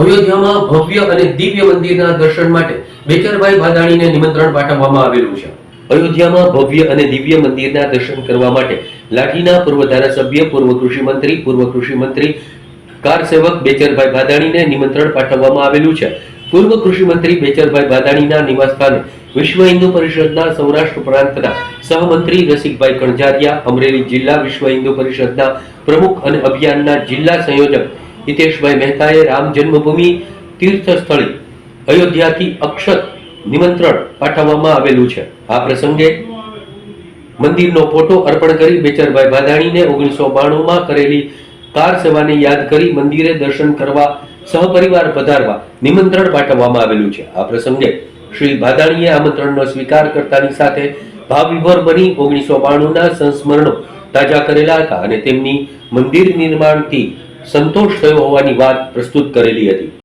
અયોધ્યામાં ભવ્ય અને દિવ્ય મંદિરના દર્શન માટે બેચરભાઈ ભાદાણીને નિમંત્રણ પાઠવવામાં આવેલું છે. અયોધ્યામાં ભવ્ય અને દિવ્ય મંદિરના દર્શન કરવા માટે લાઠીના પૂર્વ ધારાસભ્ય, પૂર્વ કૃષિ મંત્રી, પૂર્વ કૃષિ મંત્રી, કાર સેવક બેચરભાઈ ભાદાણીને નિમંત્રણ પાઠવવામાં આવેલું છે. પૂર્વ કૃષિ મંત્રી બેચરભાઈ ભાદાણીના નિવાસસ્થાને વિશ્વ હિન્દુ પરિષદના સૌરાષ્ટ્ર પ્રાંતના સહમંત્રી રસિકભાઈ કણઝારિયા અમરેલી જિલ્લા વિશ્વ હિન્દુ પરિષદના પ્રમુખ અને અભિયાનના જિલ્લા સંયોજક હિતેશભાઈ મહેતાએ રામ જન્મભૂમિ તીર્થ સ્થળે અયોધ્યાથી અક્ષત નિમંત્રણ પાઠવવામાં આવેલું છે. આ પ્રસંગે મંદિરનો ફોટો અર્પણ કરી બેચરભાઈ ભાદાણીને ઓગણીસો બાણુંમાં કરેલી કાર સેવાને યાદ કરી મંદિરે દર્શન કરવા, સહપરિવાર પધારવા નિમંત્રણ પાઠવવામાં આવેલું છે. આ પ્રસંગે શ્રી ભાદાણીએ આમંત્રણનો સ્વીકાર કરતાની સાથે ભાવવિભોર બની ઓગણીસો બાણુંના સંસ્મરણો તાજા કરેલા હતા અને તેમની મંદિર નિર્માણથી સંતોષ થયો હોવાની વાત પ્રસ્તુત કરેલી હતી.